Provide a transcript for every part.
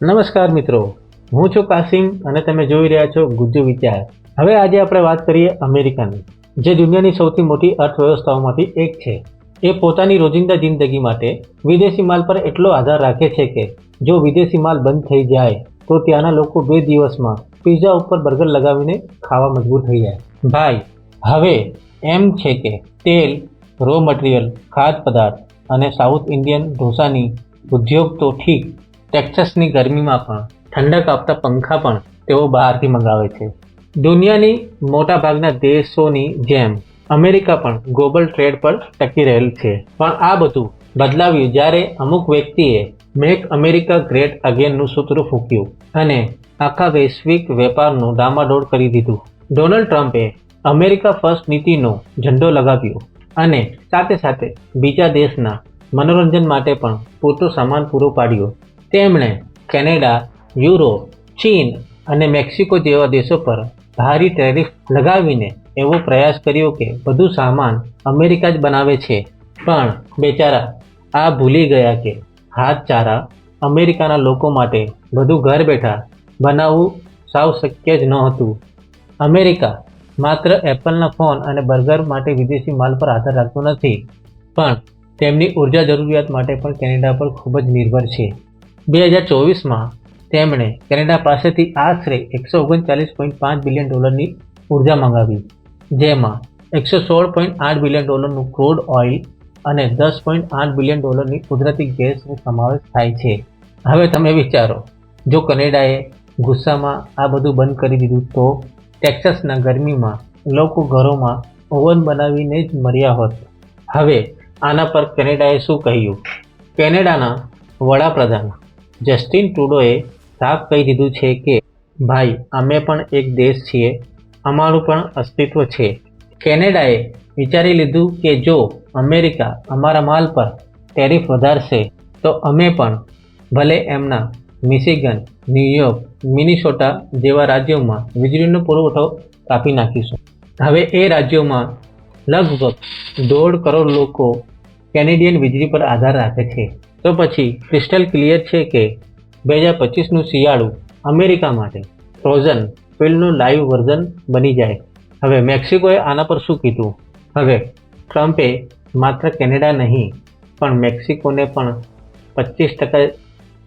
નમસ્કાર મિત્રો. હું છું કાસિમ અને તમે જોઈ રહ્યા છો ગુજ્જુ વિચાર. હવે આજે આપણે વાત કરીએ અમેરિકાની, જે દુનિયાની સૌથી મોટી અર્થવ્યવસ્થાઓમાંથી એક છે. એ પોતાની રોજિંદા જિંદગી માટે વિદેશી માલ પર એટલો આધાર રાખે છે કે જો વિદેશી માલ બંધ થઈ જાય, તો ત્યાંના લોકો બે દિવસમાં પિઝા ઉપર બર્ગર લગાવીને ખાવા મજબૂર થઈ જાય. ભાઈ, હવે એમ છે કે તેલ રો મટીરિયલ ખાદ્ય પદાર્થ અને સાઉથ ઇન્ડિયન ઢોસાની ઉદ્યોગ તો ઠીક ટેક્સાસની ગરમીમાં પણ, ઠંડક આપતા પંખા પણ તેઓ બહારથી મંગાવે છે. દુનિયાની મોટાભાગના દેશોની જેમ, અમેરિકા પણ ગ્લોબલ ટ્રેડ પર ટકી રહેલ છે. પણ આ બધું બદલાવ્યું જ્યારે અમુક વ્યક્તિએ મેક અમેરિકા ગ્રેટ અગેનનું સૂત્ર ફૂક્યું અને આખા વૈશ્વિક વેપારનું ડામાડોળ કરી દીધું. ડોનાલ્ડ ટ્રમ્પે અમેરિકા ફર્સ્ટ નીતિનો ઝંડો લગાવ્યો અને સાથે સાથે બીજા દેશના મનોરંજન માટે પણ પૂરતો સામાન પૂરો પાડ્યો. તેમણે કેનેડા, યુરોપ, ચીન અને મેક્સિકો જેવા દેશો પર ભારી ટેરિફ લગાવીને એવો પ્રયાસ કર્યો કે બધું સામાન અમેરિકા જ બનાવે છે. પણ બેચારા, આ ભૂલી ગયા કે હાથચારા અમેરિકાના લોકો માટે બધું ઘર બેઠા બનાવવું સાવ શક્ય જ નહોતું અમેરિકા માત્ર એપલના ફોન અને બર્ગર માટે વિદેશી માલ પર આધાર રાખતું નથી, પણ તેમની ઊર્જા જરૂરિયાત માટે પણ કેનેડા પર ખૂબ જ નિર્ભર છે. બે હજાર ચોવીસમાં તેમણે કેનેડા પાસેથી આશરે એકસો ઓગણચાલીસ પોઈન્ટ પાંચ બિલિયન ડોલરની ઊર્જા મંગાવી, જેમાં એકસો સોળ પોઈન્ટ આઠ બિલિયન ડોલરનું ક્રૂડ ઓઇલ અને દસ પોઈન્ટ આઠ બિલિયન ડોલરની કુદરતી ગેસનો સમાવેશ થાય છે. હવે તમે વિચારો, જો કનેડાએ ગુસ્સામાં આ બધું બંધ કરી દીધું તો ટેક્સાસના ગરમીમાં લોકો ઘરોમાં ઓવન બનાવીને જ મર્યા હોત. હવે આના પર કેનેડાએ શું કહ્યું? કેનેડાના વડાપ્રધાન જસ્ટિન ટ્રુડોએ સાફ કહી દીધું છે કે, ભાઈ, અમે પણ એક દેશ છીએ. અમારું પણ અસ્તિત્વ છે. કેનેડાએ વિચારી લીધું કે જો અમેરિકા અમારા માલ પર ટેરિફ વધારશે, તો અમે પણ, ભલે એમના મિશિગન, ન્યૂયોર્ક, મિનિસોટા જેવા રાજ્યોમાં વીજળીનો પુરવઠો કાપી નાખીશું. હવે એ રાજ્યોમાં લગભગ દોઢ કરોડ લોકો કેનેડિયન વીજળી પર આધાર રાખે છે. તો પછી ક્રિસ્ટલ ક્લિયર છે કે બે હજાર પચીસનું શિયાળું અમેરિકા માટે ફ્રોઝન ફિલ્ડનું લાઈવ વર્ઝન બની જાય. હવે મેક્સિકોએ આના પર શું કીધું? હવે ટ્રમ્પે માત્ર કેનેડા નહીં, પણ મેક્સિકોને પણ પચીસ ટકા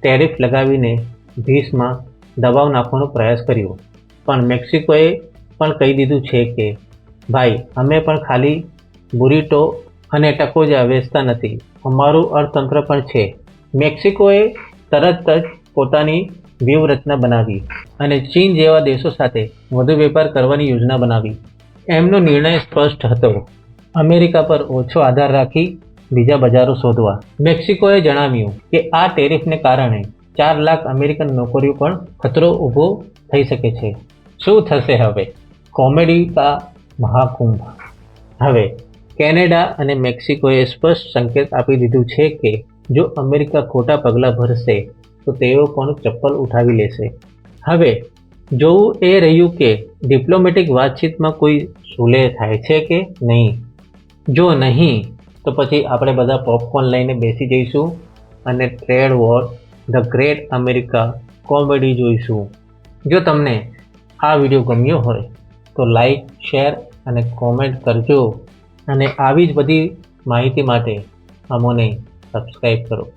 ટેરિફ લગાવીને ભીસમાં દબાવ નાખવાનો પ્રયાસ કર્યો. પણ મેક્સિકોએ પણ કહી દીધું છે કે, ભાઈ, અમે પણ ખાલી બુરીટો અને ટકો જ વેચતા નથી. અમારું અર્થતંત્ર પણ છે. મેક્સિકોએ તરત જ પોતાની વ્યૂહરચના બનાવી અને ચીન જેવા દેશો સાથે વધુ વેપાર કરવાની યોજના બનાવી. એમનો નિર્ણય સ્પષ્ટ હતો. અમેરિકા પર ઓછો આધાર રાખી બીજા બજારો શોધવા. મેક્સિકોએ જણાવ્યું કે આ ટેરિફને કારણે ચાર લાખ અમેરિકન નોકરીઓ પણ ખતરો ઊભો થઈ શકે છે. શું થશે હવે? કોમેડી કા મહાકુંભ? હવે કેનેડા અને મેક્સિકોએ સ્પષ્ટ સંકેત આપી દીધું છે કે જો અમેરિકા ખોટા પગલાં ભરશે, તો તેઓ પણ ચપ્પલ ઉઠાવી લેશે. હવે, જોવું એ રહ્યું કે ડિપ્લોમેટિક વાતચીતમાં કોઈ સુલે થાય છે કે નહીં? જો નહીં, તો પછી આપણે બધા પોપકોર્ન લઈને બેસી જઈશું અને trade war, the great America comedy જોઈશું. જો તમને આ વીડિયો ગમ્યો હોય, તો લાઈક, શેર અને કોમેન્ટ કરજો. અને આવી જ બધી માહિતી માટે અમોને સબસ્ક્રાઈબ કરો.